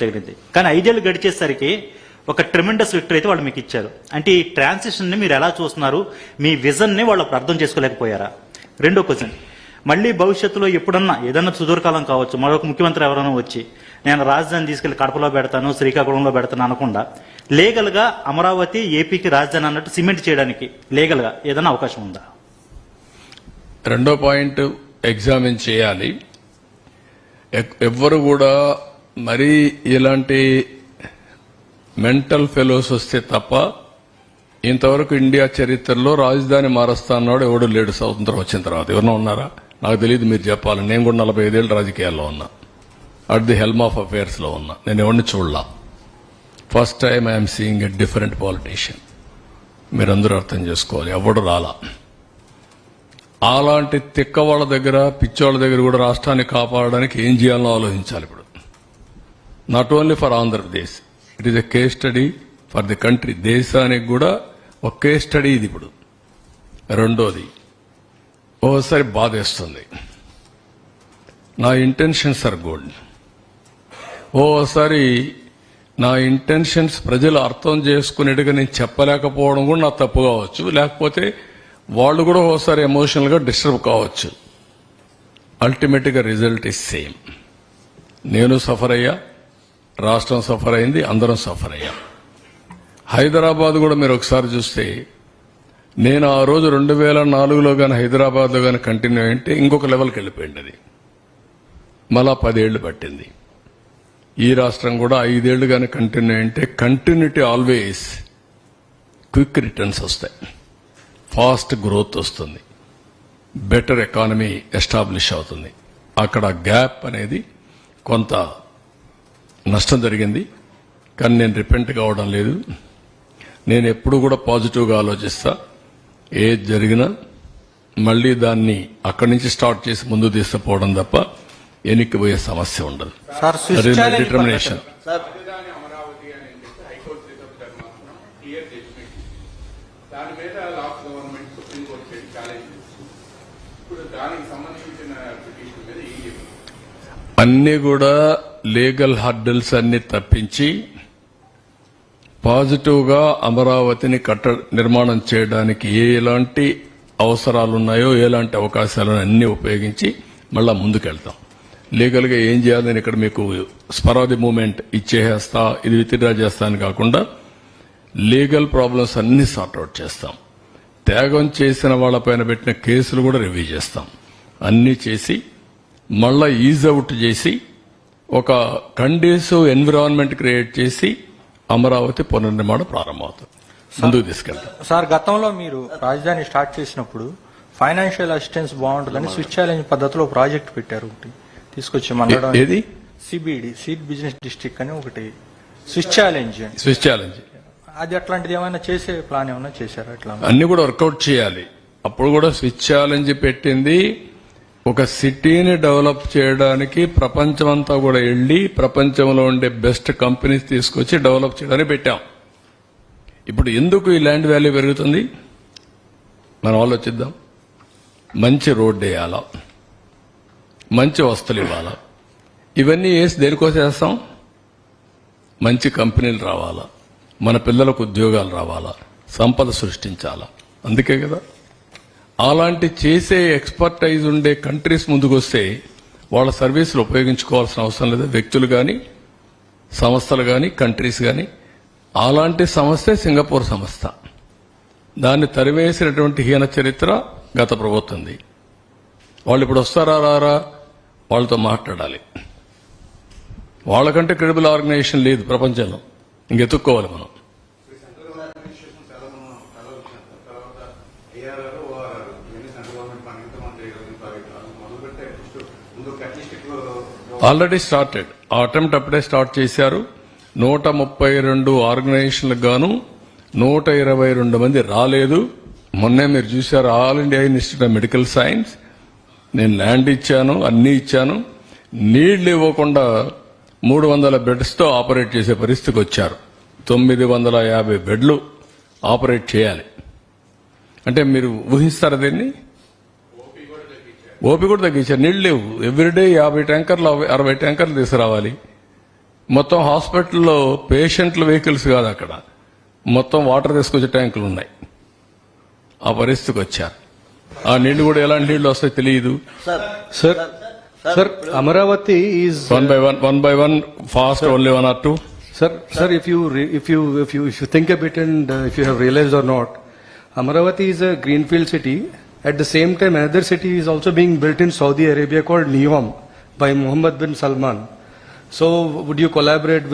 తగిలింది. కానీ ఐదేళ్ళు గడిచేసరికి ఒక ట్రెమెండస్ విక్టరీ అయితే వాళ్ళు మీకు ఇచ్చారు. అంటే ఈ ట్రాన్సిషన్ని మీరు ఎలా చూస్తున్నారు? మీ విజన్ని వాళ్ళు అర్థం చేసుకోలేకపోయారా? రెండో క్వశ్చన్. మళ్ళీ భవిష్యత్తులో ఎప్పుడన్నా ఏదన్నా సుదూరకాలం కావచ్చు మరొక ముఖ్యమంత్రి ఎవరైనా వచ్చి నేను రాజధాని తీసుకెళ్ళి కడపలో పెడతాను శ్రీకాకుళంలో పెడతాను అనకుండా లీగల్గా అమరావతి ఏపీకి రాజధాని అన్నట్టు సిమెంట్ చేయడానికి లీగల్గా ఏదైనా అవకాశం ఉందా? రెండో పాయింట్ ఎగ్జామిన్ చేయాలి. ఎవ్వరు కూడా మరీ ఇలాంటి మెంటల్ ఫెలోస్ వస్తే తప్ప ఇంతవరకు ఇండియా చరిత్రలో రాజధాని మారుస్తా అన్నాడు ఎవడు లేడు స్వతంత్రం వచ్చిన తర్వాత. ఎవరన్నా ఉన్నారా? నాకు తెలియదు మీరు చెప్పాలి. నేను కూడా నలభై ఐదేళ్ళు రాజకీయాల్లో ఉన్నా. అట్ ది హెల్మ్ ఆఫ్ అఫేర్స్లో ఉన్నా. నేను ఎవరిని చూడలా. First time I'm seeing a different politician మీరందరూ అర్థం చేసుకోవాలి. ఎవడు రాలా? అలాంటి తిక్క వాళ్ళ దగ్గర పిచ్చోళ్ళ దగ్గర కూడా రాష్ట్రాన్ని కాపాడడానికి ఏం చేయాలో ఆలోచించాలి ఇప్పుడు. Not only for Andhra Pradesh it is a case study for the country దేశానికి కూడా ఒక కేస్ స్టడీ ఇది ఇప్పుడు రెండోది ఓసారి బాధేస్తుంది నా ఇంటెన్షన్స్ ఆర్ గుడ్ ఓసారి నా ఇంటెన్షన్స్ ప్రజలు అర్థం చేసుకునేట్టుగా నేను చెప్పలేకపోవడం కూడా నా తప్పు కావచ్చు లేకపోతే వాళ్ళు కూడా ఓసారి ఎమోషనల్గా డిస్టర్బ్ కావచ్చు అల్టిమేట్గా రిజల్ట్ ఇస్ సేమ్ నేను సఫర్ అయ్యా రాష్ట్రం సఫర్ అయింది అందరం సఫర్ అయ్యాం. హైదరాబాద్ కూడా మీరు ఒకసారి చూస్తే నేను ఆ రోజు రెండు వేల నాలుగులో కానీ హైదరాబాద్లో కానీ కంటిన్యూ అయింటే ఇంకొక లెవెల్కి వెళ్ళిపోయింది అది. మళ్ళా పదేళ్ళు పట్టింది. ఈ రాష్ట్రం కూడా ఐదేళ్ళు కానీ కంటిన్యూ అయింటే కంటిన్యూటీ ఆల్వేస్ క్విక్ రిటర్న్స్ వస్తాయి. ఫాస్ట్ గ్రోత్ వస్తుంది. బెటర్ ఎకానమీ ఎస్టాబ్లిష్ అవుతుంది. అక్కడ గ్యాప్ అనేది కొంత నష్టం జరిగింది. కానీ నేను రిపెంట్ కావడం లేదు. నేను ఎప్పుడు కూడా పాజిటివ్గా ఆలోచిస్తా. ఏది జరిగినా మళ్ళీ దాన్ని అక్కడి నుంచి స్టార్ట్ చేసి ముందు తీసుకుపోవడం తప్ప ఎనిక్కిపోయే సమస్య ఉండదు. డిటర్మినేషన్ రాజధాని అమరావతి అని చెప్పి హైకోర్టు రిజర్వ్ ధర్మాసనం క్లియర్ జడ్జిమెంట్ దాని మీద లాస్ట్ గవర్నమెంట్ సుప్రీంకోర్టు చేసి ఛాలెంజ్ చేసింది ఇప్పుడు దానికి సంబంధించిన పిటిషన్ మీద ఏం చెప్తుంది అన్ని కూడా లీగల్ హర్డల్స్ అన్ని తప్పించి పాజిటివ్గా అమరావతిని కట్ట నిర్మాణం చేయడానికి ఎలాంటి అవసరాలు ఉన్నాయో ఎలాంటి అవకాశాలు అన్ని ఉపయోగించి మళ్ళా ముందుకెళ్తాం. లీగల్గా ఏం చేయాలి? నేను ఇక్కడ మీకు స్పరాది మూమెంట్ ఇచ్చేస్తా ఇది విత్డ్రా చేస్తా అని కాకుండా లీగల్ ప్రాబ్లమ్స్ అన్ని సార్ట్అవుట్ చేస్తాం. త్యాగం చేసిన వాళ్ళపైన పెట్టిన కేసులు కూడా రివ్యూ చేస్తాం. అన్నీ చేసి మళ్ళా ఈజ్ అవుట్ చేసి ఒక కండీసివ్ ఎన్విరాన్మెంట్ క్రియేట్ చేసి అమరావతి పునర్నిర్మాణం ప్రారంభమవుతుంది. ముందుకు తీసుకెళ్తాం సార్ గతంలో మీరు రాజధాని స్టార్ట్ చేసినప్పుడు ఫైనాన్షియల్ అసిస్టెన్స్ బాగుంటుందని స్విచ్ ఛాలెంజ్ పద్ధతిలో ప్రాజెక్ట్ పెట్టారు ఒకటి. తీసుకొచ్చి ఏ- ఏది? సిబిడి సీడ్ బిజినెస్ డిస్ట్రిక్ట్ అని ఒకటి. Swiss challenge. Swiss challenge. అది అట్లాంటిది ఏమైనా చేసే ప్లాన్ ఏమైనా చేశారా అట్లా? అన్ని కూడా వర్కౌట్ చేయాలి. అప్పుడు కూడా స్విచ్ ఛాలెంజ్ పెట్టింది ఒక సిటీని డెవలప్ చేయడానికి ప్రపంచమంతా కూడా వెళ్ళి ప్రపంచంలో ఉండే బెస్ట్ కంపెనీస్ తీసుకొచ్చి డెవలప్ చేయడానికి పెట్టాం. ఇప్పుడు ఎందుకు ఈ ల్యాండ్ వాల్యూ పెరుగుతుంది? మనం ఆలోచిద్దాం. మంచి రోడ్డు వేయాలా. మంచి వస్తువులు ఇవ్వాలా. ఇవన్నీ వేసి దేనికోసం వేస్తాం మంచి కంపెనీలు రావాలా. మన పిల్లలకు ఉద్యోగాలు రావాలా. సంపద సృష్టించాలా. అందుకే కదా? అలాంటి చేసే ఎక్స్పర్టైజ్ ఉండే కంట్రీస్ ముందుకు వస్తే వాళ్ళ సర్వీసులు ఉపయోగించుకోవాల్సిన అవసరం లేదు. వ్యక్తులు కానీ సంస్థలు కానీ కంట్రీస్ కానీ అలాంటి సంస్థే సింగపూర్ సంస్థ. దాన్ని తరివేసినటువంటి హీన చరిత్ర గత ప్రభుత్వంది వాళ్ళు ఇప్పుడు వస్తారా రారా? వాళ్ళతో మాట్లాడాలి. వాళ్ళకంటే క్రెడిబుల్ ఆర్గనైజేషన్ లేదు ప్రపంచంలో. ఇంకెత్తుక్కోవాలి మనం ఏఆర్ఆర్ ఓఆర్ఆర్ ఇవన్నీ సెంట్రల్ గవర్నమెంట్ మన ఇంత మంది మొదలు పెట్టే ఫస్ట్ ముందు అట్లీస్ట్ ఆల్రెడీ స్టార్టెడ్ ఆ అటెంప్ట్ అప్పుడే స్టార్ట్ చేశారు. నూట ముప్పై రెండు ఆర్గనైజేషన్లకు గాను నూట ఇరవై రెండు మంది రాలేదు. మొన్నే మీరు చూశారు all India institute of medical science నేను ల్యాండ్ ఇచ్చాను అన్నీ ఇచ్చాను. నీళ్ళు ఇవ్వకుండా మూడు వందల బెడ్స్తో ఆపరేట్ చేసే పరిస్థితికి వచ్చారు. తొమ్మిది వందల యాభై బెడ్లు ఆపరేట్ చేయాలి. అంటే మీరు ఊహిస్తారా దీన్ని? ఓపి కూడా తగ్గించారు. నీళ్ళు లేవు. ఎవ్రీడే యాభై ట్యాంకర్లు అరవై- అరవై ట్యాంకర్లు తీసుకురావాలి. మొత్తం హాస్పిటల్లో పేషెంట్ల వెహికల్స్ కాదు అక్కడ. మొత్తం వాటర్ తీసుకొచ్చే ట్యాంకులు ఉన్నాయి. ఆ పరిస్థితికి వచ్చారు. ఆ నీళ్ళు కూడా ఎలాంటి నీళ్ళు వస్తాయో తెలియదు. Sir, sir, Amaravati is, one by one one by one fast only one or two if you, re- if you, if you, if you think a bit and uh, if you have realized or not, Amaravati is a greenfield city. At the same time, another city is also being built in Saudi Arabia called Neom by Mohammed bin Salman. So would you collaborate with